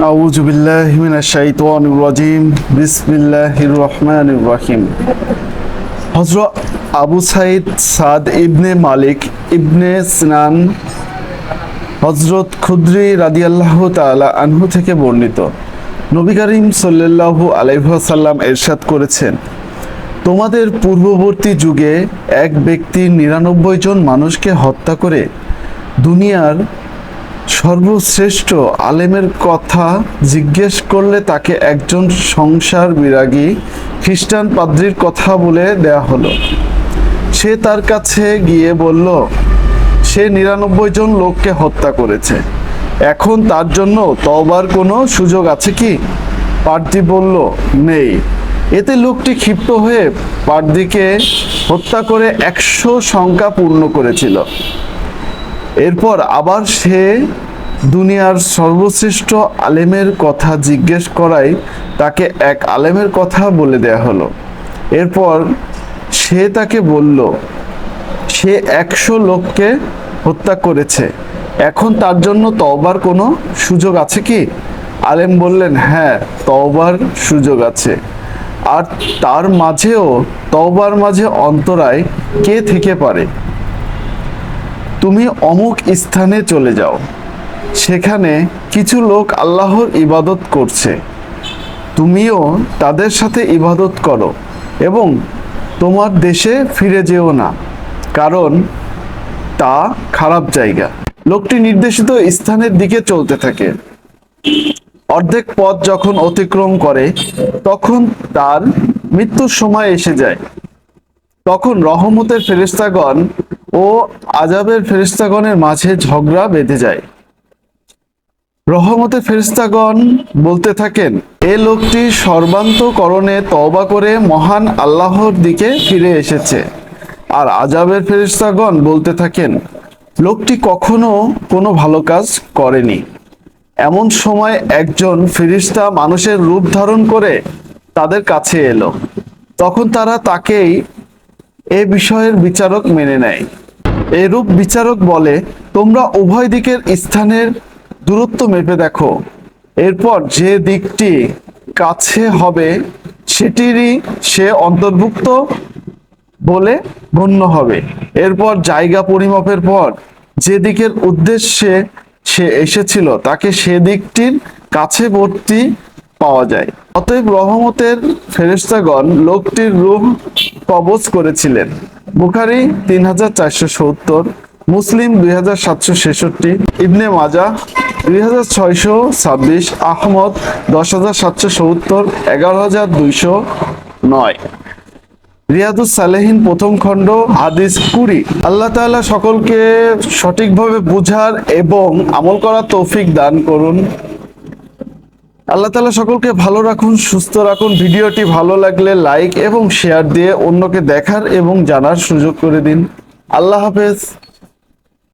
أعوذ بالله من الشيطان الرجيم بسم الله الرحمن الرحيم হজরত আবু সাইদ সাদ ইবনে মালিক ইবনে সিনান হজরত খুদ্রি রাদিয়াল্লাহ তাআলা আনহু থেকে বর্ণিত নবী করিম সাল্লাল্লাহু আলাইহি ওয়াসাল্লাম এরশাদ করেছেন তোমাদের পূর্ববর্তী যুগে এক ব্যক্তি নিরানব্বই জন মানুষকে হত্যা করে দুনিয়ার সর্বশ্রেষ্ঠ আলেমের কথা জিজ্ঞেস করলে তাকে একজন সংসার বিরাগী খ্রিস্টান পাদ্রির কথা বলে দেয়া হলো। সে তার কাছে গিয়ে বলল, সে নিরানব্বই জন লোককে হত্যা করেছে। এখন তার জন্য তবার কোনো সুযোগ আছে কি? পার্দি বলল, নেই। এতে লোকটি ক্ষিপ্ত হয়ে পার্দিকে হত্যা করে একশো সংখ্যা পূর্ণ করেছিল। এরপর আবার সে দুনিয়ার সর্বশ্রেষ্ঠ আলেমের কথা জিজ্ঞেস করায় তাকে এক আলেমের কথা বলে দেয়া হলো। এরপর সে তাকে বলল, সে একশো লোককে হত্যা করেছে। এখন তার জন্য তওবার কোনো সুযোগ আছে কি? আলেম বললেন হ্যাঁ তওবার সুযোগ আছে। আর তার মাঝেও, তওবার মাঝে অন্তরায় কে থেকে পারে? তুমি অমুক স্থানে চলে যাও। সেখানে কিছু লোক আল্লাহর ইবাদত করছে। তুমিও তাদের সাথে ইবাদত করো এবং তোমার দেশে ফিরে যেও না, কারণ তা খারাপ জায়গা। লোকটি নির্দেশিত স্থানের দিকে চলতে থাকে। অর্ধেক পথ যখন অতিক্রম করে, তখন তার মৃত্যুর সময় এসে যায়। তখন রহমতের ফেরেশতাগণ ও আজাবের ফেরেশতাগণের মাঝে ঝগড়া বেঁধে যায়। রহমতের ফেরেশতাগণ বলতে থাকেন, এ লোকটি সর্বান্তকরণে তওবা করে মহান আল্লাহর দিকে ফিরে এসেছে। আর আজাবের ফেরেশতাগণ বলতে থাকেন, লোকটি কখনো কোনো ভালো কাজ করেনি। এমন সময় একজন ফেরিস্তা মানুষের রূপ ধারণ করে তাদের কাছে এলো। তখন তারা তাকেই এ বিষয়ের বিচারক মেনে নেয়। এরূপ বিচারক বলে, তোমরা উভয় দিকের স্থানের দূরত্ব মেপে দেখো। এরপর যে দিকটি কাছে হবে, সেটিরই সে অন্তর্ভুক্ত বলে গণ্য হবে। এরপর জায়গা পরিমাপের পর যে দিকের উদ্দেশ্যে সে এসেছিল, তাকে সে দিকটির কাছে কাছেবর্তী পাওয়া যায়। অতএব রহমতের ফেরেশতাগণ লোকটির রূহ কবজ করেছিলেন। বুখারি তিন হাজার চারশো সত্তর, মুসলিম দুই হাজার সাতশো ছেষট্টি, ইবনে মাজা দুই হাজার ছয়শো ছাব্বিশ, আহমদ দশ হাজার সাতশো সত্তর, এগারো হাজার দুইশো নয়। রিয়াদুস সালেহিন প্রথম খণ্ড, হাদিস কুড়ি। আল্লাহ তাআলা সকলকে সঠিকভাবে বুঝার এবং আমল করার তৌফিক দান করুন। আল্লাহ তালা সকলকে ভালো রাখুন, সুস্থ রাখুন। ভিডিওটি ভালো লাগলে লাইক এবং শেয়ার দিয়ে অন্যকে দেখার এবং জানার সুযোগ করে দিন। আল্লাহ হাফেজ।